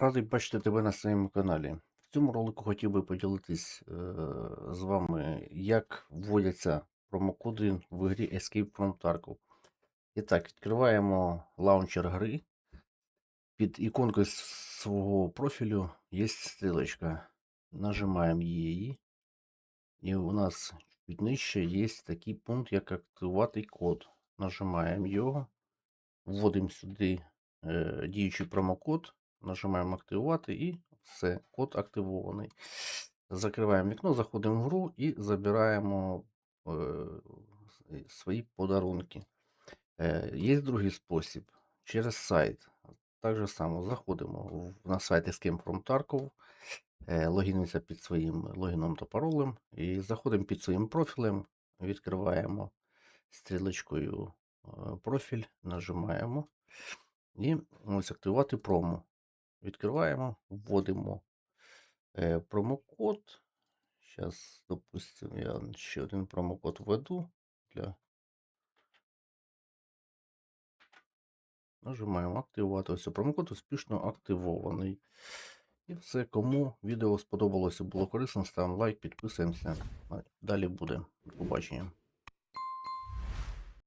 Радий бачити тебе на своєму каналі. В цьому ролику хотів би поділитись е, з вами, як вводяться промокоди в грі Escape from Tarkov. І так, відкриваємо лаунчер гри. Під іконкою свого профілю є стрілочка. Нажимаємо її. І у нас чуть нижче є такий пункт, як активувати код. Нажимаємо його, вводимо сюди е, діючий промокод, нажимаємо активувати і все, код активований. Закриваємо вікно, заходимо в гру і забираємо е, свої подарунки. Е, Є другий спосіб через сайт. Так же само заходимо на сайт Escape from Tarkov, е, логінимося під своїм логіном та паролем і заходимо під своїм профілем, відкриваємо стрілочкою профіль, нажимаємо і ось активувати промо. Відкриваємо, вводимо е, промокод. Зараз, допустимо, я ще один промокод введу для Нажимаємо активувати. Ось промокод успішно активований. І все, кому відео сподобалося, було корисно, ставимо лайк, підписуємося. Далі буде. Побачення.